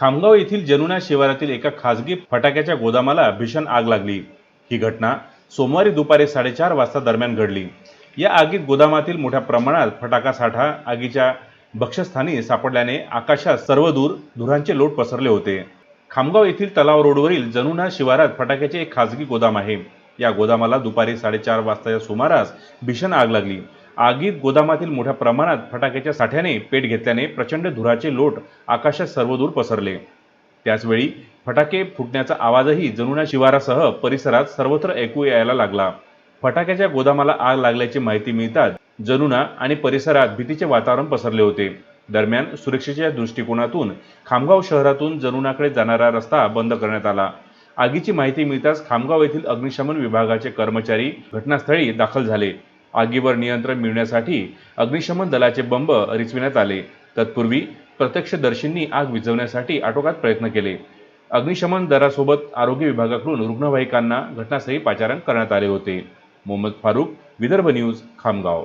खामगाव येथील जनुना शिवारातील एका खासगी फटाक्याच्या गोदामाला भीषण आग लागली. ही घटना सोमवारी दुपारी साडेचार वाजता दरम्यान घडली. या आगीत गोदामातील मोठ्या प्रमाणात फटाका साठा आगीच्या भक्षस्थानी सापडल्याने आकाशात सर्वदूर धुरांचे लोट पसरले होते. खामगाव येथील तलाव रोडवरील जनुना शिवारात फटाक्याचे एक खासगी गोदाम आहे. या गोदामाला दुपारी साडेचार वाजताच्या सुमारास भीषण आग लागली. आगीत गोदामातील मोठ्या प्रमाणात फटाक्याच्या साठ्याने पेट घेतल्याने प्रचंड धुराचे लोट आकाशात सर्वदूर पसरले. त्याचवेळी फटाके फुटण्याचा आवाजही जनुना शिवारासह परिसरात सर्वत्र ऐकू यायला लागला. फटाक्याच्या गोदामाला आग लागल्याची माहिती मिळताच जनुना आणि परिसरात भीतीचे वातावरण पसरले होते. दरम्यान सुरक्षेच्या दृष्टिकोनातून खामगाव शहरातून जनुनाकडे जाणारा रस्ता बंद करण्यात आला. आगीची माहिती मिळताच खामगाव येथील अग्निशमन विभागाचे कर्मचारी घटनास्थळी दाखल झाले. आगीवर नियंत्रण मिळवण्यासाठी अग्निशमन दलाचे बंब रिचविण्यात आले. तत्पूर्वी प्रत्यक्षदर्शींनी आग विझवण्यासाठी आटोकात प्रयत्न केले. अग्निशमन दलासोबत आरोग्य विभागाकडून रुग्णवाहिकांना घटनास्थळी पाचारण करण्यात आले होते. मोहम्मद फारूक विदर्भ न्यूज खामगाव.